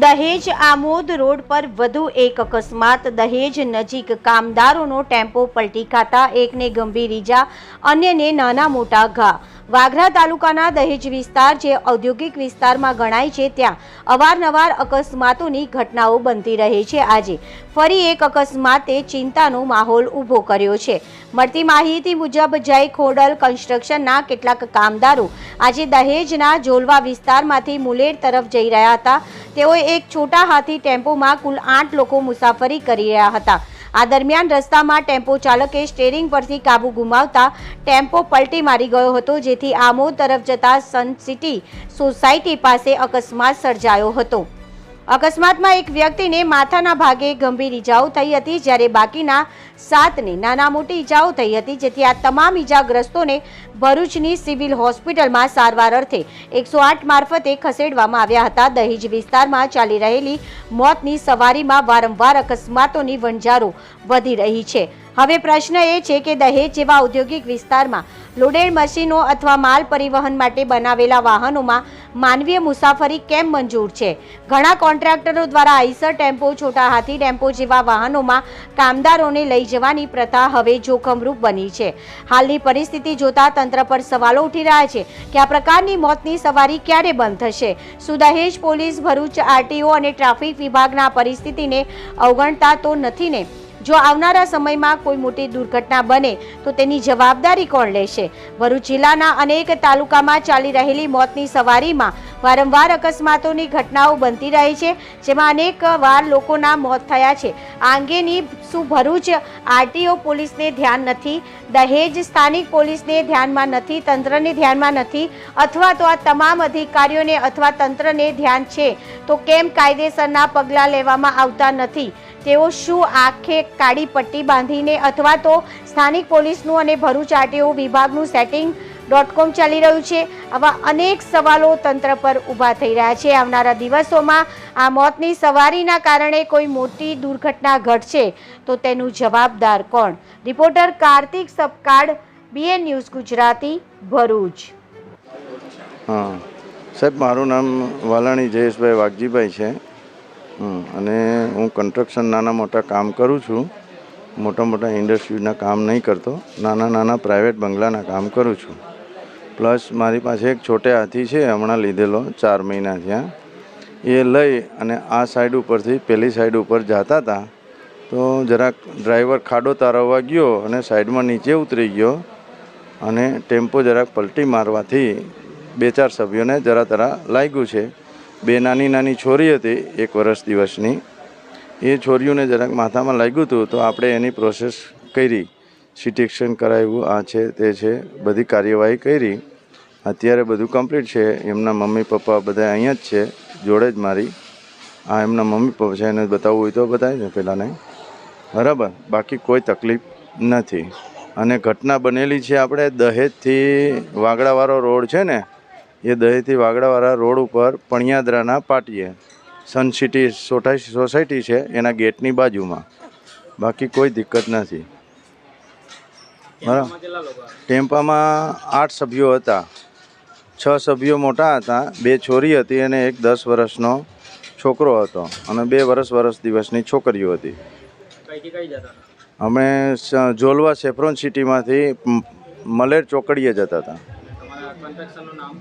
દહેજ આમોદ રોડ પર વધુ એક અકસ્માત. દહેજ નજીક કામદારોનો ટેમ્પો પલટી ખાતા એકને ગંભીર ઈજા, અન્યને નાના મોટા ઘા. વાગરા તાલુકાના દહેજ વિસ્તાર જે ઔદ્યોગિક વિસ્તારમાં ગણાય છે, ત્યાં અવારનવાર અકસ્માતોની ઘટનાઓ બનતી રહે છે. આજે ફરી એક અકસ્માતે ચિંતાનો માહોલ ઊભો કર્યો છે. મળતી માહિતી મુજબ જય ખોડલ કન્સ્ટ્રક્શનના કેટલાક કામદારો આજે દહેજના જોલવા વિસ્તારમાંથી મુલેર તરફ જઈ રહ્યા હતા. તેઓએ એક છોટા હાથી ટેમ્પોમાં કુલ આઠ લોકો મુસાફરી કરી રહ્યા હતા. આ દરમિયાન રસ્તામાં ટેમ્પો ચાલકે સ્ટેરિંગ પરથી કાબુ ગુમાવતા ટેમ્પો પલટી મારી ગયો હતો, જેથી આમોદ તરફ જતા સન સિટી સોસાયટી પાસે અકસ્માત સર્જાયો હતો. અકસ્માતમાં એક વ્યક્તિને માથાના ભાગે ગંભીર ઇજાઓ થઈ હતી, જ્યારે બાકીના સાતને નાના મોટી ઈજાઓ થઈ હતી, જેથી આ તમામ ઈજાગ્રસ્તોને ભરૂચની સિવિલ હોસ્પિટલમાં સારવાર અર્થે એકસો આઠ મારફતે ખસેડવામાં આવ્યા હતા. દહેજ વિસ્તારમાં ચાલી રહેલી મોતની સવારીમાં વારંવાર અકસ્માતોની વણઝારો વધી રહી છે. હવે પ્રશ્ન એ છે કે દહેજ જેવા ઔદ્યોગિક વિસ્તારમાં લોડેડ મશીનો અથવા માલ પરિવહન માટે બનાવેલા વાહનોમાં માનવીય મુસાફરી કેમ મંજૂર છે? ઘણા કોન્ટ્રાક્ટરો દ્વારા Eicher tempo, Chhota Hathi tempo જેવા વાહનોમાં કામદારોને લઈ જવાની પ્રથા હવે જોખમરૂપ બની છે. હાલની પરિસ્થિતિ જોતા તંત્ર પર સવાલો ઉઠી રહ્યા છે કે આ પ્રકારની મોતની સવારી ક્યારે બંધ થશે? શું દહેજ પોલીસ, ભરૂચ, આરટીઓ અને ટ્રાફિક વિભાગના પરિસ્થિતિને અવગણતા તો નથી ને? જો આવનારા સમયમાં કોઈ મોટી દુર્ઘટના બને, તો તેની જવાબદારી કોણ લેશે? ભરૂચ જિલ્લાના અનેક તાલુકામાં ચાલી રહેલી મોતની સવારીમાં વારંવાર અકસ્માતોની ઘટનાઓ બનતી રહે છે, જેમાં અનેક વાર લોકોના મોત થયા છે. આ અંગેની શું ભરૂચ આરટીઓ પોલીસને ધ્યાન નથી? દહેજ સ્થાનિક પોલીસને ધ્યાનમાં નથી? તંત્રને ધ્યાનમાં નથી? અથવા તો આ તમામ અધિકારીઓને અથવા તંત્રને ધ્યાન છે? તો કેમ કાયદેસરના પગલાં લેવામાં આવતા નથી? તેઓ શું આખે કાળી પટ્ટી બાંધીને અથવા તો સ્થાનિક પોલીસનું અને ભરૂચ આરટીઓ વિભાગનું સેટિંગ ડોટ કોમ ચાલી રહ્યું છે? આવા અનેક સવાલો તંત્ર પર ઊભા થઈ રહ્યા છે. આવનારા દિવસોમાં આ મોતની સવારીના કારણે કોઈ મોટી દુર્ઘટના ઘટશે તો તેનું જવાબદાર કોણ? Reporter Kartik Sapkad BN news Gujarati, Bharuch. હા. સાહેબ, મારું નામ વાલાણી જયેશભાઈ વાઘજીભાઈ છે. અને હું કન્સ્ટ્રક્શન નાના મોટા કામ કરું છું. મોટા મોટા ઇન્ડસ્ટ્રીના કામ નહીં કરતો, નાના નાના પ્રાઇવેટ બંગલાના કામ કરું છું. પ્લસ મારી પાસે એક છોટે હાથી છે, હમણાં લીધેલો, ચાર મહિના ત્યાં એ લઈ અને આ સાઈડ ઉપરથી પેલી સાઈડ ઉપર જતા હતા. તો જરાક ડ્રાઈવર ખાડો તારવવા ગયો અને સાઈડમાં નીચે ઉતરી ગયો અને ટેમ્પો જરાક પલટી મારવાથી બે ચાર સભ્યોને જરા તરા લાગ્યું છે. બે નાની નાની છોરી હતી, એક વર્ષ દિવસની. એ છોરીઓને જરાક માથામાં લાગ્યું હતું, તો આપણે એની પ્રોસેસ કરી. સિટેક્શન કરાવ્યું, આ છે, તે છે, બધી કાર્યવાહી કરી. અત્યારે બધું કમ્પ્લીટ છે, એમના મમ્મી પપ્પા બધા અહીંયા જ છે, જોડે જ મારી. આ એમના મમ્મી પપ્પા છે, એને બતાવવું હોય તો બતાવી ને નહીં બરાબર, બાકી કોઈ તકલીફ નથી. અને ઘટના બનેલી છે, આપણે દહેજથી વાગડાવાળો રોડ છે ને એ દહીંથી વાગડાવાળા રોડ ઉપર પણિયાદરાના પાટીએ. સન સિટી સોસાય સોસાયટી છે એના ગેટની બાજુમાં. બાકી કોઈ દિક્કત નથી. બરાબર. ટેમ્પામાં આઠ સભ્યો હતા. છ સભ્યો મોટા હતા, બે છોરી હતી અને એક દસ વર્ષનો છોકરો હતો અને બે વર્ષ વર્ષ દિવસની છોકરીઓ હતી. અમે જોલવા સેફ્રોન સિટીમાંથી મલેર ચોકડીએ જતા હતા. કન્સ્ટ્રક્શનનું નામ